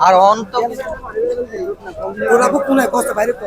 আর অন্ত খুব কোনায় কষ্ট বাইরে তো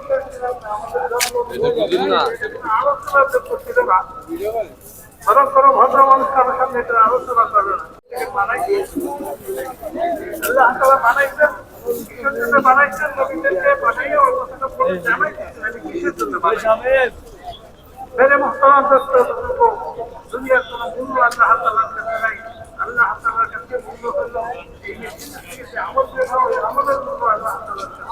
সরব কোনো ভদ্র মানুষ কারোর সামনে এটা আলোচনা করবে না? মেরে মোহতারাম দোস্ত দুনিয়ার কোনো মূল্য আল্লাহ তালার কাছে নাই আল্লাহ তালার কাছে মূল্য হলো এই আমাদের আমাদের মূল্য আল্লাহ তালার কাছে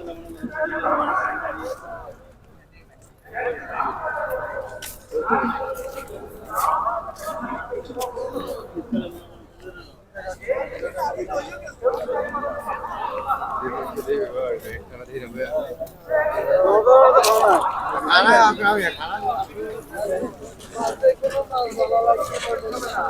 I'm not going to be a car. I'm not going to be a car.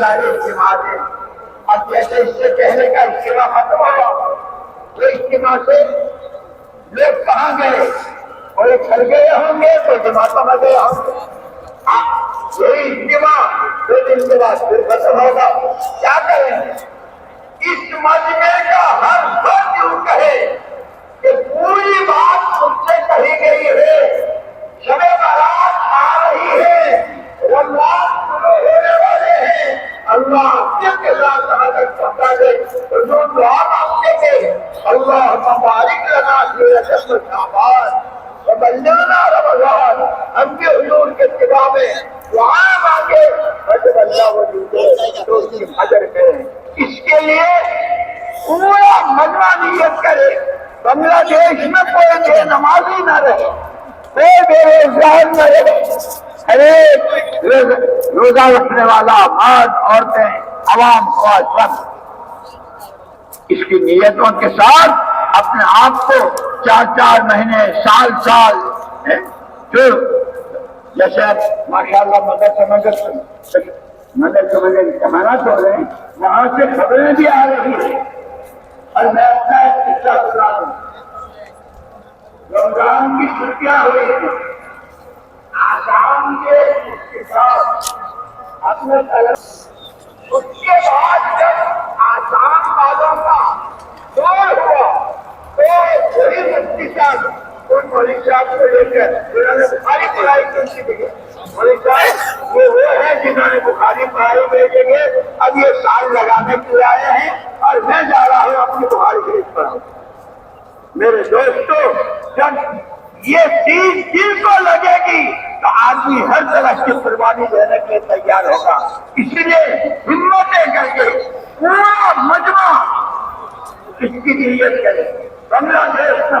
سارے اجتماع ہیں اب جیسے اس سے پہلے کا اجتماع ختم ہوا تو اجتماع سے لوگ کہاں گئے؟ اور یہ گھر گئے ہوں گے تو جماعتوں میں گئے ہوں گے۔ ہاں، یہی اجتماع دو دن کے بعد پھر ختم ہوگا۔ کیا کریں؟ اس مجمع کا ہر فرد یوں کہے کہ پوری بات مجھ سے کہی گئی ہے شب برات آ رہی ہے رمضان شروع ہونے والے ہیں اللہ جب کے ساتھ کہاں تک پہنچا دے تو جو دعا مانگتے تھے اللہ مبارک لنا فی رجب شعبان وبلغنا رمضان، ہم کے حضور کے اتباع میں دعا مانگے۔ رجب اللہ وجود دے تو اس کی حضر کریں۔ اس کے لیے پورا مجمع نیت کرے بنگلہ دیش میں کوئی بے نمازی نہ رہے۔ کوئی بے روزگار نہ رہے۔ ہر ایک روزہ رکھنے والا مرد عورتیں، عوام اور سب اس کی نیتوں کے ساتھ اپنے آپ کو چار چار مہینے سال سال ہیں، جو جیسے ماشاء اللہ مدد سمجھ مدد سمجھ کمانا تو رہے ہیں وہاں سے خبریں بھی آ رہی ہیں۔ اور میں اپنا قصہ سنا دوں۔ رمضان کی چھٹیاں ہوئی تھی آسام کے کے ساتھ اپنے کے لیے لگے گی تو آدمی ہر طرح کی قربانی کے لیے تیار ہوگا۔ اسی لیے ہمتیں کر کے پورا مجمع اس کی نیت کرے بنگلہ دیش میں